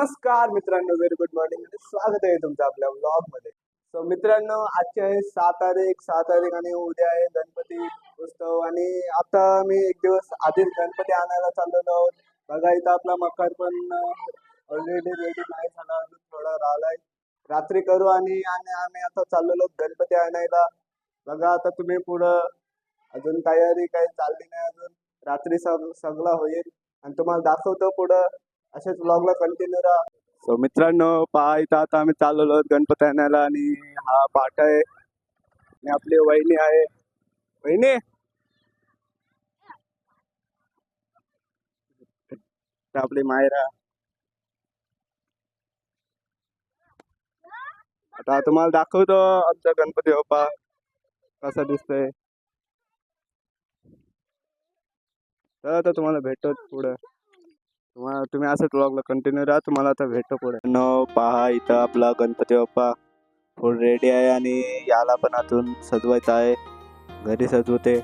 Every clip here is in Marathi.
नमस्कार मित्रांनो व्हेरी गुड मॉर्निंग म्हणजे स्वागत आहे तुमचं आपल्या ब्लॉगमध्ये सो मित्रांनो आजचे आहे सहा तारीख सहा तारीख आणि उद्या आहे गणपती उत्सव आणि आता मी एक दिवस आधीच गणपती आणायला चाललेलो आहोत. बघा इथं आपला मकर पण uh, ऑलरेडी रेडी नाही झाला. अजून थोडा राहिलाय. रात्री करू आणि आणि आम्ही आता चाललेलो आहोत गणपती आणायला. बघा आता तुम्ही पुढं अजून तयारी काही चालली नाही अजून. रात्री सग सगळं होईल. आणि तुम्हाला दाखवतो पुढं. असेच व्लॉगला कंटिन्यू राहा सो मित्रांनो पहा इथं आता आम्ही चाललो आहोत गणपती आणायला आणि हा पाठ आहे आणि आपली वहिनी आहे. वहिनी? तर आपली मायरा आता तुम्हाला दाखवतो आमचा गणपती बाप्पा. कसा दिसतोय. तर आता तुम्हाला भेटतो पुढं. तुम्हाला तुम्ही असंच व्लॉगला कंटिन्यू राहा तुम्हाला आता भेटतो पुढे. न पहा इथं आपला गणपती बाप्पा. फुल रेडी आहे आणि याला पण अजून सजवायचं आहे. घरी सजवते.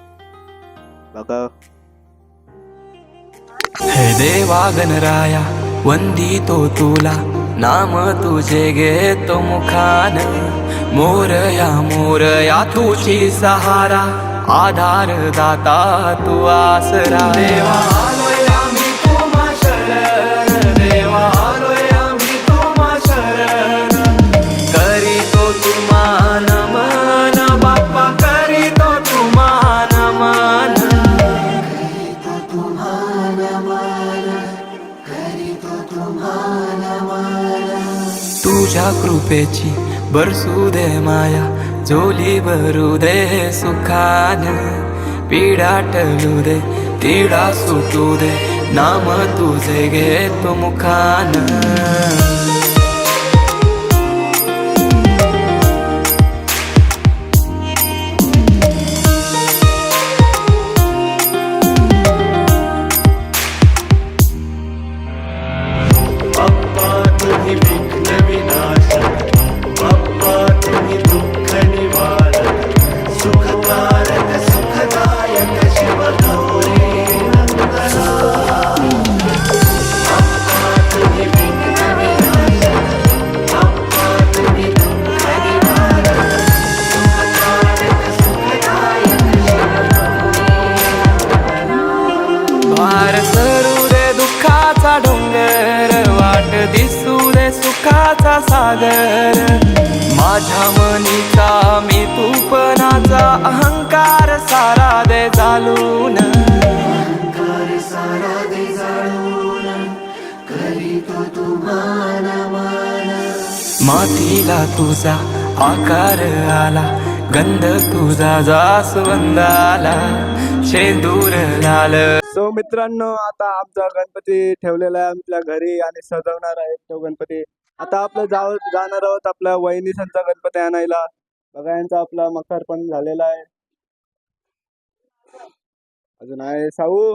बघा. हे देवा गणराया वंदितो तुला. नाम तुझे घेतो मुखान. मोरया मोरया तुझी सहारा. आधार दाता तू आसरा. देवा. कृपेची बरसू दे माया झोली भरू दे सुखान. पीडा टलू दे तिडा सुटू दे नाम तुझे घेतो मुखान. भार सरू दे दुःखाचा डोंगर वाट दिसू दे सुखाचा सागर. माझ्या मनीचा मी तूपनाचा अहंकार सारा दे चालून मातीला तुझा आकार आला गंध तुझा जास्वंदाला. शेंदूर लाल। सो मित्रांनो आता आमचा गणपती ठेवलेला आहे आमच्या घरी आणि सजवणार आहे तो गणपती. आता आपलं जाव जाणार आहोत आपल्या वहिनीसांचा गणपती आणायला. बघा यांचा आपला मखर पण झालेला आहे. अजून आहे साऊ.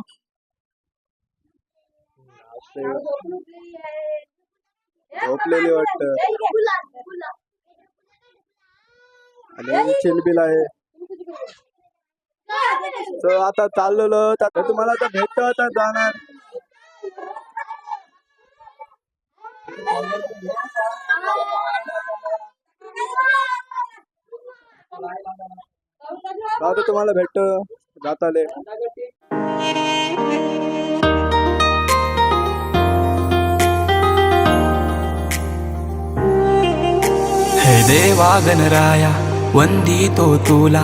झोपलेली वाटत. आणि चिलबिल आहे. तर आता चाललेलो आता तुम्हाला आता भेटतो आता जाणार आता तुम्हाला भेटतो जाताले. हे देवा गणराया वंदितो तुला.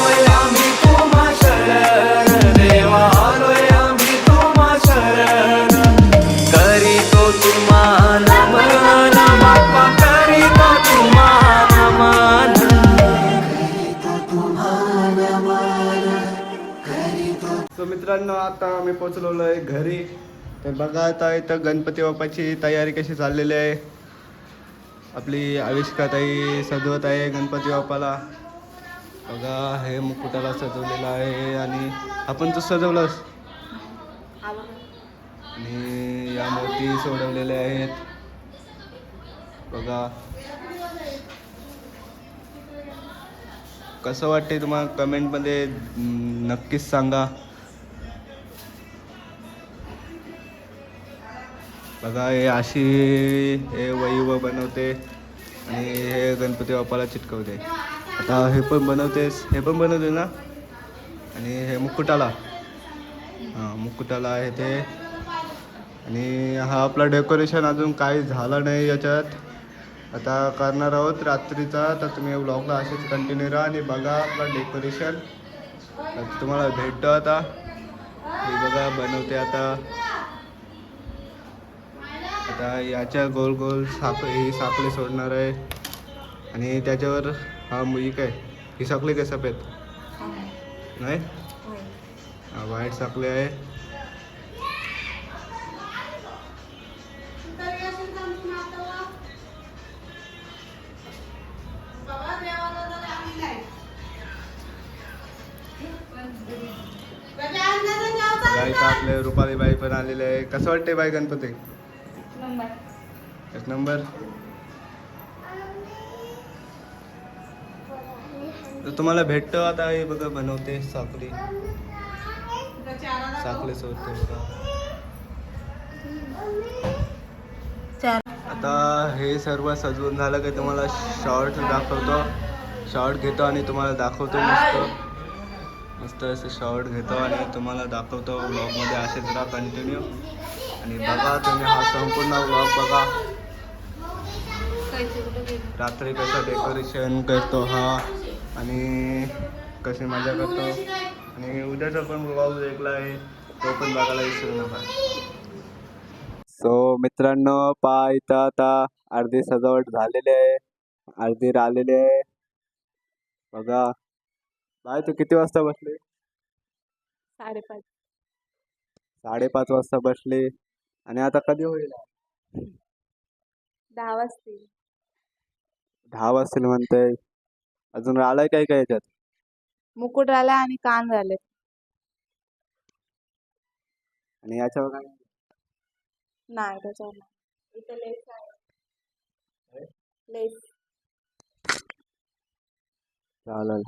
मित्रांनो आता आम्ही पोचलेलो आहे घरी. तर बघा आता इथं गणपती बाप्पाची तयारी कशी चाललेली आहे. आपली आविष्काताई सजवत आहे गणपती बाप्पाला. बघा हे मुकुटाला सजवलेलं आहे आणि आपण तू सजवलंस आणि या मूर्ती सोडवलेल्या आहेत. बघा. कसं वाटते तुम्हाला? कमेंटमध्ये नक्कीच सांगा. बघा हे अशी हे वही व बनवते आणि हे गणपती बाप्पाला चिटकवते. आता हे पण बनवतेस हे पण बनवते ना? आणि हे मुकुटाला. हां मुकुटाला आहे ते. आणि हा आपला डेकोरेशन अजून काही झालं नाही याच्यात. आता करणार आहोत रात्रीचा तर तुम्ही ब्लॉगला असेच कंटिन्यू राहा आणि बघा आपला डेकोरेशन तुम्हाला भेटतं आता. हे बघा बनवते आता. आता याच्या गोल गोल साप ही साखळी सोडणार आहे. आणि त्याच्यावर हा मुली काय? ही साखळी काय सफेद नाही? हा व्हाईट साखळी आहे. बाई आपले रुपाली बाई पण आलेले आहे. कसं वाटते बाई गणपती? एक नंबर. तर तुम्हाला भेटतो आता हे बघा बनवते साखळी साखळी सोडते. बघा आता हे सर्व सजवून झालं की तुम्हाला शॉर्ट दाखवतो. शॉर्ट घेतो आणि तुम्हाला दाखवतो मस्त. मस्त असे शॉर्ट घेतो आणि तुम्हाला दाखवतो व्लॉगमध्ये असेच राहा कंटिन्यू आणि बघा तुम्ही हा संपूर्ण व्लॉग बघा. रात्री कसं डेकोरेशन करतो हा आणि कशी मजा करतो. आणि उद्याचा पण व्लॉग वेगळा आहे तो पण बघायला विसरू नका. सो मित्रांनो पहा इथं आता अर्धी सजावट झालेली आहे अर्धी राहिलेली आहे. बघा. बाय तू किती वाजता बसले? साडेपाच. साडेपाच वाजता बसले. आणि आता कधी होईल? दहा वाजतील. दहा वाजतील म्हणते अजून राहिलाय काय काय याच्यात? मुकुट राहिला आणि कान राहिले. आणि याच्यावर काय? नाही त्याच्यावर नाही. इथे लेस आहे. लेस. चालेल.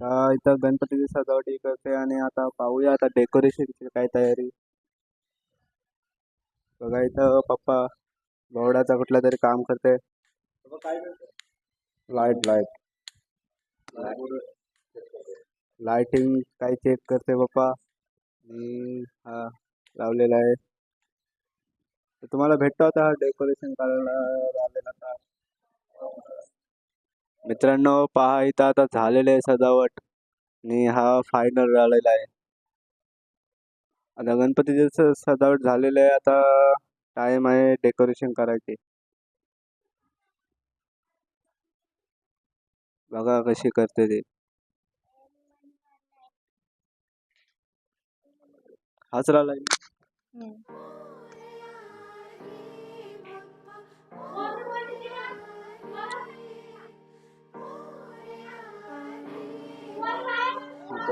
तर इथं गणपतीची सजावटी करते आणि आता पाहूया आता डेकोरेशनची काय तयारी. बघा इथं पप्पा. गौडाचा कुठला तरी काम करते लाइट लाइट लाइटिंग काय चेक करते पप्पा. आणि हा लावलेला आहे. तर तुम्हाला भेटतो आता डेकोरेशन करायला आलेला का मित्रांनो पहा इथं आता झालेलं आहे सजावट. आणि हा फायनल झालेला आहे. आता गणपतीचं स- सजावट झालेलं आहे आता टाइम आहे डेकोरेशन करायची. बघा कशी करते ते. हाच हम्म.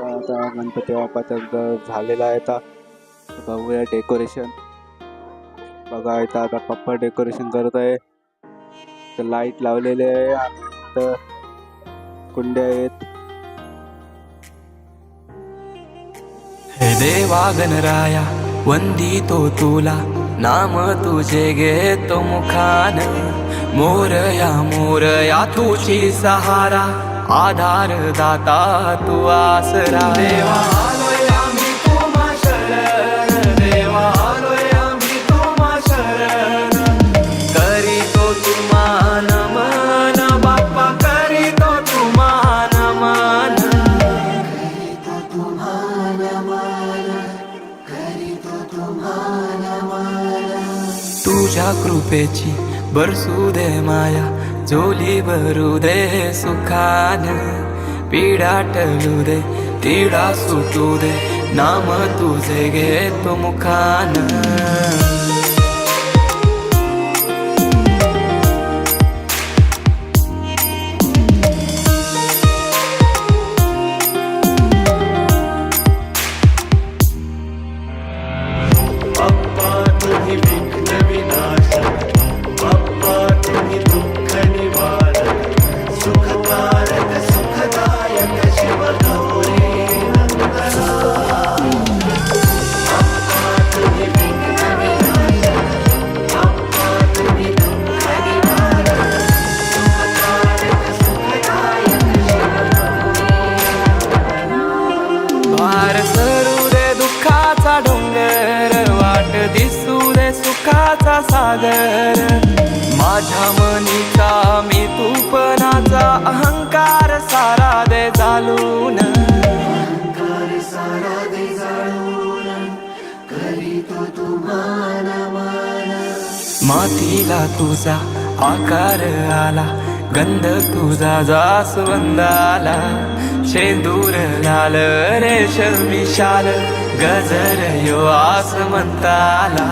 आता गणपती बाप्पाचं झालेलं आहे आता. बघूया डेकोरेशन बघा इथं आता पप्पा डेकोरेशन करत आहे. तर लाइट लावलेले आहे आणि इथं कुंड्या आहेत. हे देवा गणराया वंदितो तुला. नाम तुझे घेतो मुखान. मोरया मोरया तुझी सहारा. आधार दाता तू आसरा. देवा तुझ्या कृपेची बरसू दे माया. झोली भरू दे सुखान. पीडा टलू दे तिडा सुटू दे. नाम तुझे घेतो मुखान. सागर. माझ्या मनीचा मी तूपणाचा अहंकार सारा दे चालून मातीला तुझा आकार आला. गंध तुझा जास्वंदाला. शेंदूर लाल रेशमी शाल गजर यो आसमंताला.